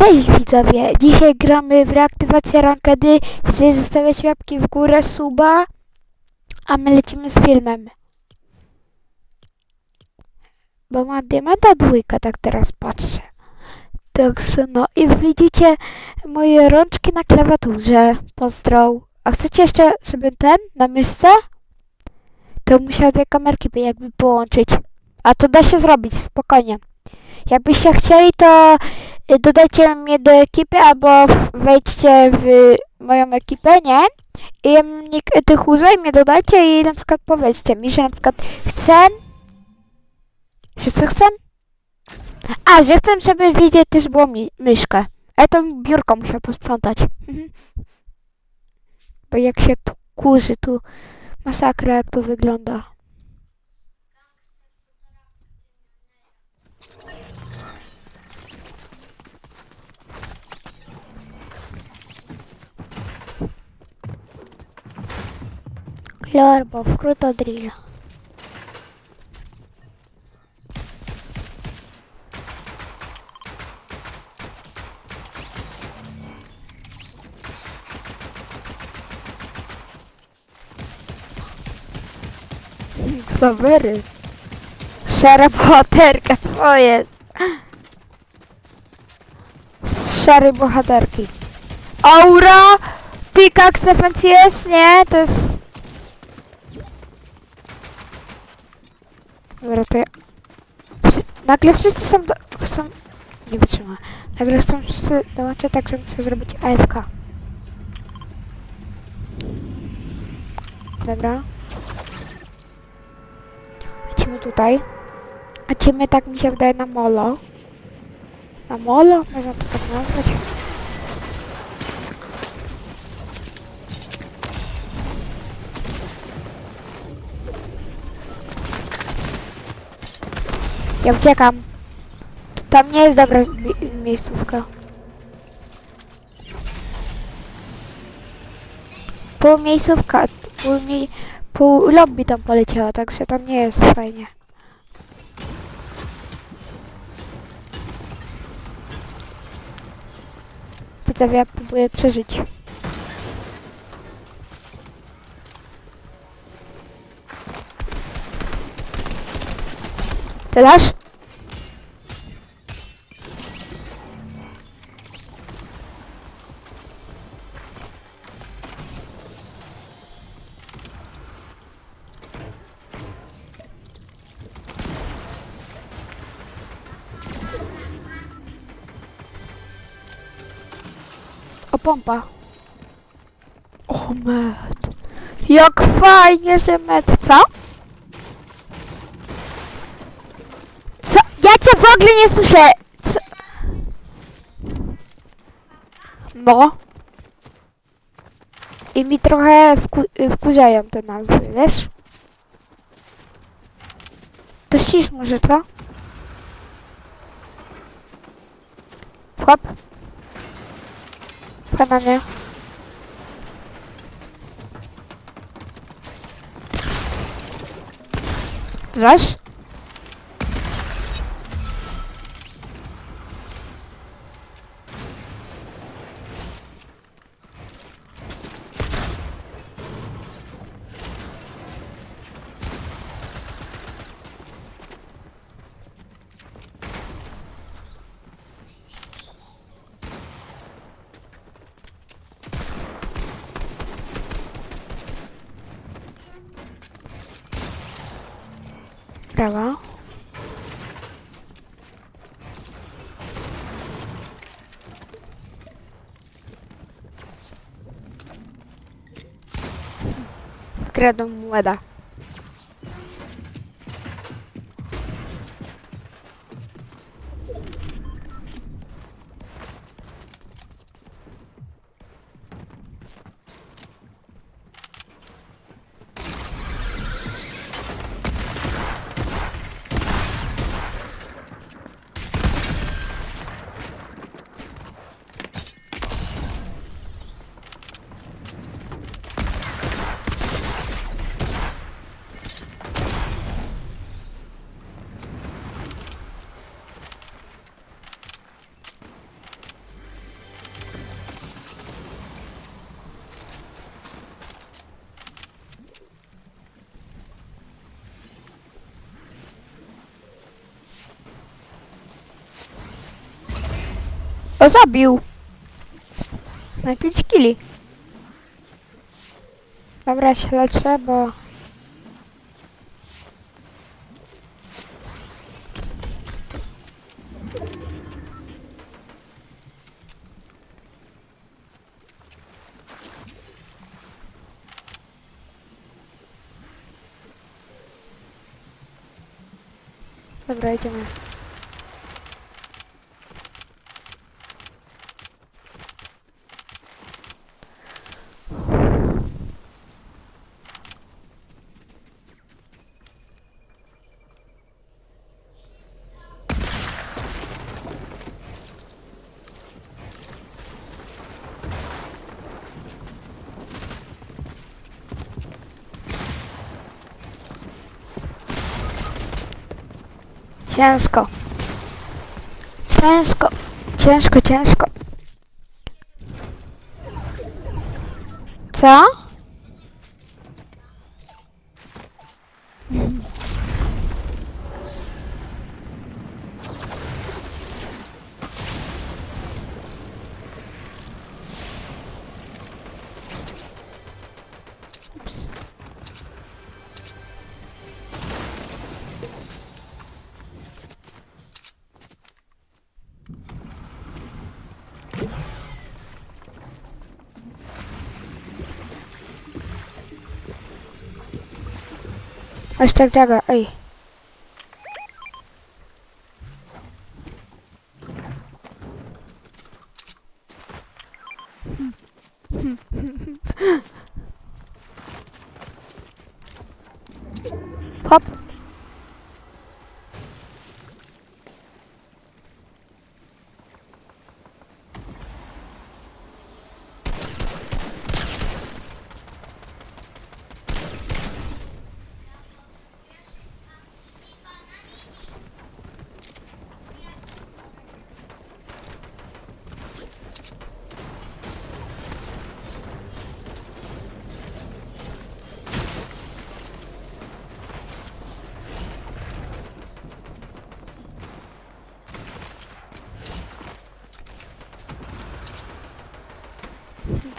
Cześć widzowie, dzisiaj gramy w reaktywację rankedy. Chcecie zostawiać łapki w górę, suba, a my lecimy z filmem. Bo ma diamanta dwójka, tak teraz patrzę. Także no i widzicie moje rączki na klawiaturze. Pozdro. A chcecie jeszcze, żeby ten na myszce? To musiała dwie kamerki by jakby połączyć. A to da się zrobić, spokojnie. Jakbyście chcieli, to dodajcie mnie do ekipy albo wejdźcie w moją ekipę, nie? I nick tych i mnie dodajcie i na przykład powiedzcie mi, że na przykład chcę... Że co chcę? A, że chcę, żeby widzieć też było mi myszkę. Ale to biurko musiał posprzątać. Bo jak się tu kurzy, tu masakra jak to wygląda. Lorbo, wkrótce drill. Ksawery. Szara bohaterka, co jest? Z szarej bohaterki. Aura! Pickaxe FNCS, nie? To jest... Wszy- Nagle wszyscy są do... są... Nie wytrzymam. Nagle chcą wszyscy dołączyć, tak że muszę zrobić AFK. Dobra. Lecimy tutaj. Lecimy, tak mi się wydaje, na molo. Na molo? Można to tak nazwać. Ja uciekam. Tam nie jest dobra mi- miejscówka. Pół miejscówka, pół, mi, pół lobby tam poleciała, także tam nie jest fajnie. Widzowie, ja próbuję przeżyć. Ty dasz? O, pompa. O, med. Jak fajnie, że med, co? Co? Ja cię w ogóle nie słyszę! Co? No. I mi trochę wku wkurzają te nazwy, wiesz? To ścisz może, co? Hop. Pchaj na mnie. Zaś? Prawa. Kredą O, zabił. Na 5 kili. Dobra, się leczę, bo... Dobra, idziemy. Ciężko. Ciężko. Ciężko, ciężko. Co? Hashtag Jagger, ey.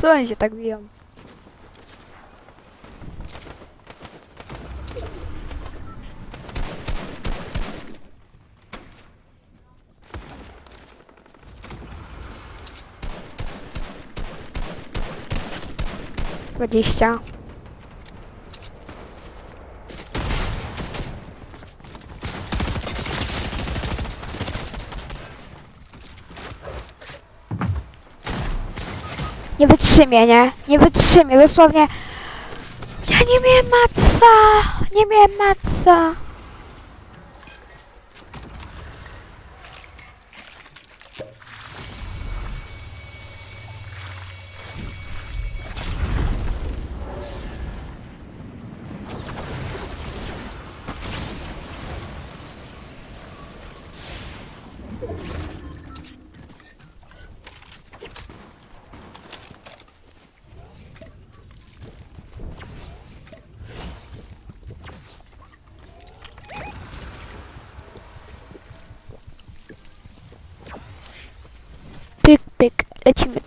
Co oni się tak biją? Dwadzieścia. Nie wytrzymie, nie? Nie wytrzymie, dosłownie. Ja nie miałem matca! Nie miałem matca!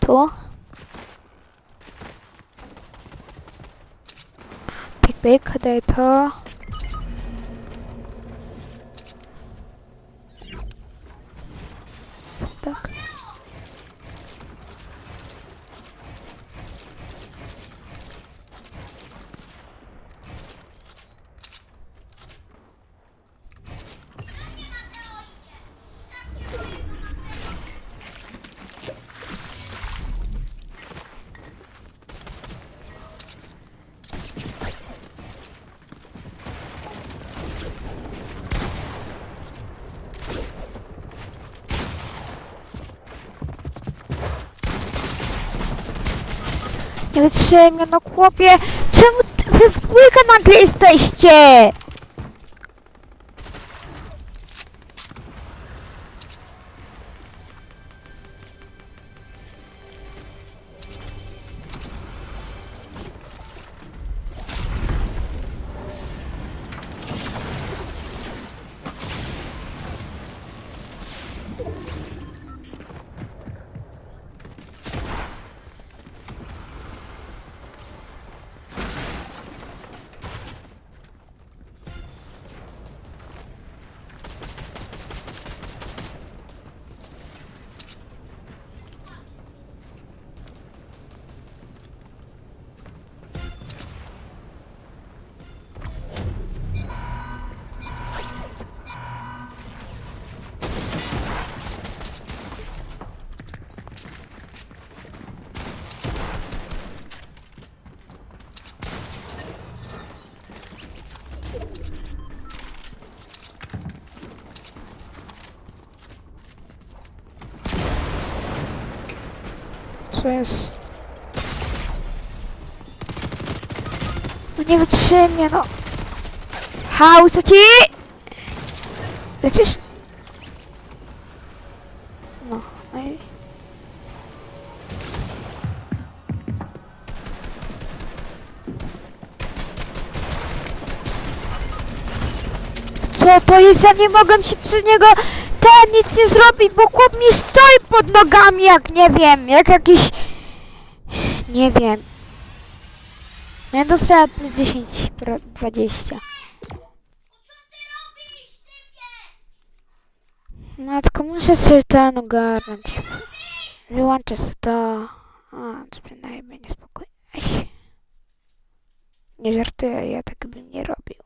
Lecimy tu. Pyk, pyk. Daj to. Tak. Nie wytrzymie, no chłopie! Czemu wy w dwójkę jesteście? Co? No nie wytrzymie, no. Hał, co ci? Lecisz? No, no i... Co to jest? Ja nie mogłem się przy niego ten nic nie zrobić, bo chłop mi stoi pod nogami, jak nie wiem, jak jakiś... Nie wiem. Ja dostałem plus 10, pro- 20. Matko, muszę sobie ten ogarnąć. Wyłączę sobie to. A, przynajmniej niespokojnie. Eś. Nie żartuję, ja tak bym nie robił.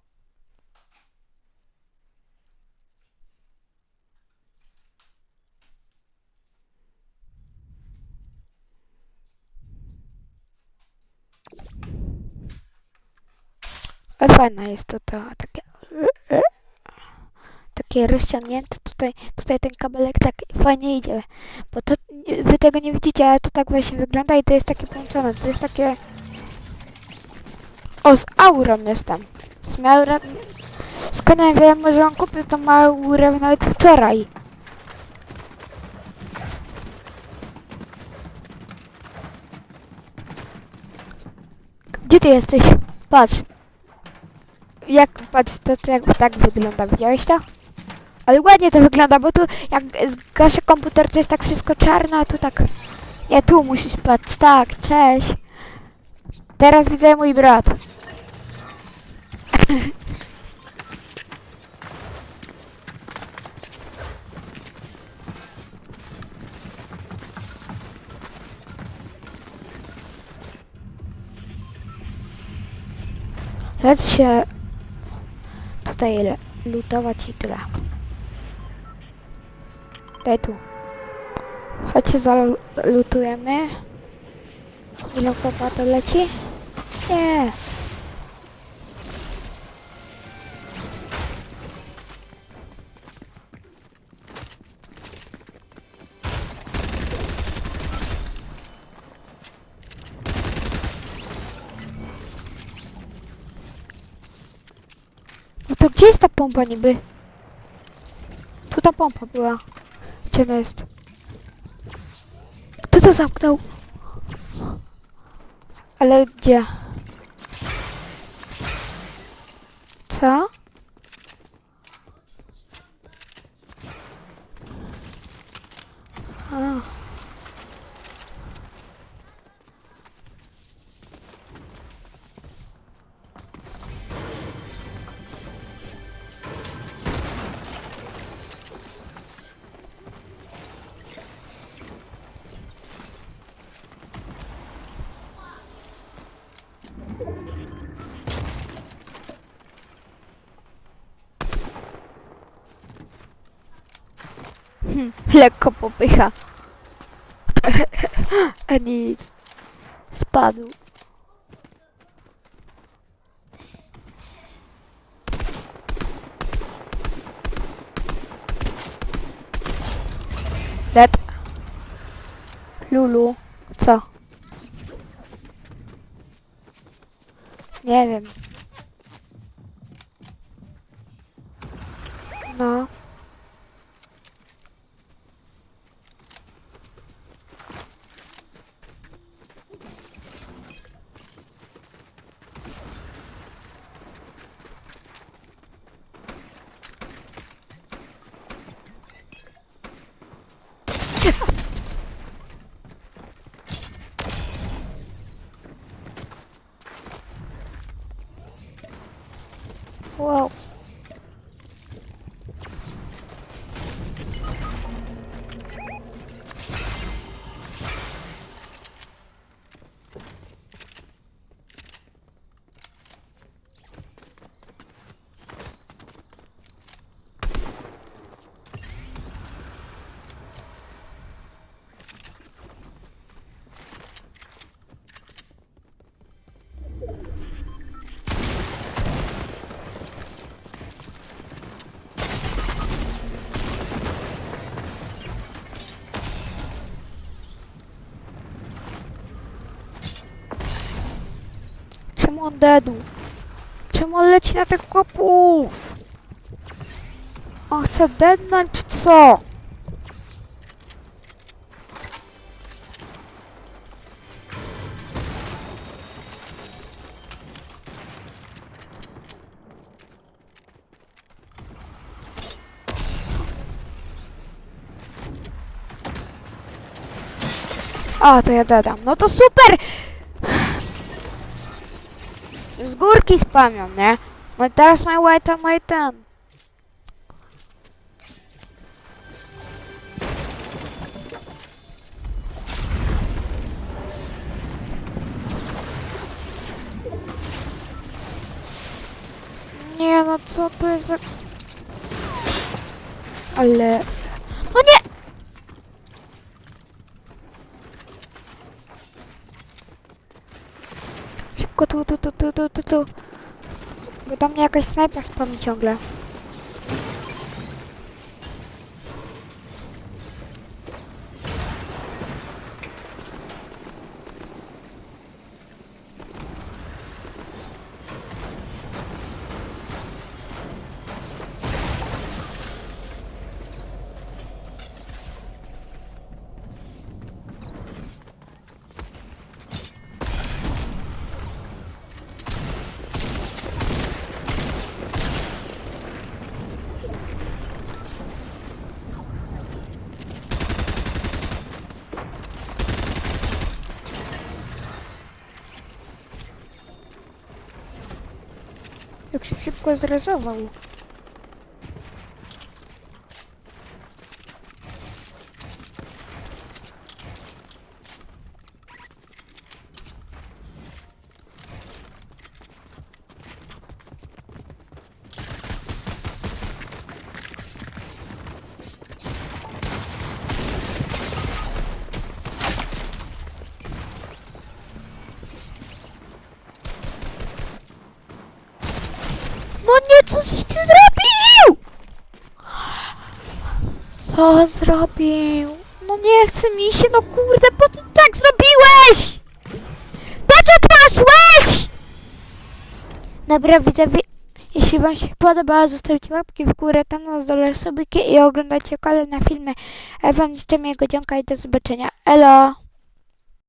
Ale fajna jest to, to takie... Takie rozciągnięte tutaj, tutaj ten kabelek tak fajnie idzie, bo to, wy tego nie widzicie, ale to tak właśnie wygląda i to jest takie połączone, to jest takie... O, z aurą jestem. Z aurą... Skąd wiem, że on kupił tą aurę nawet wczoraj. Gdzie ty jesteś? Patrz. Jak, patrz, to, to jak tak wygląda, widziałeś to? Ale ładnie to wygląda, bo tu jak zgaszę komputer, to jest tak wszystko czarno, a tu tak... Nie, tu musisz patrzeć, tak, cześć. Teraz widzę mój brat. Lecz się tutaj lutować i tyle. Daj tu. Chodźcie, zalutujemy. Ile chłopa to leci? Nie. To gdzie jest ta pompa niby? Tu ta pompa była. Gdzie ona jest? Kto to zamknął? Ale gdzie? Co? Lekko popycha. A nic. Spadł. Led. Lulu. Co? Nie wiem. No. Whoa. Czemu on dedł? Czemu on leci na tych chłopów? On chce dednąć czy co? A, to ja dodam. No to super! Z górki spamią, nie? No teraz way ten, my ten. Nie no, co to jest za... Ale... No nie! Szybko tu, tu, tu, tu, tu, tu. Bo do mnie jakaś snajpa spami ciągle. Jak się szybko co żeś ty zrobił? Co on zrobił? No nie chce mi się, no kurde, po co tak zrobiłeś? Po co to szłeś? Dobra, widzowie, jeśli wam się podobało, zostawcie łapki w górę, tam na dole subiki i oglądajcie kolejne filmy. A wam życzę miłego dzionka i do zobaczenia. Elo!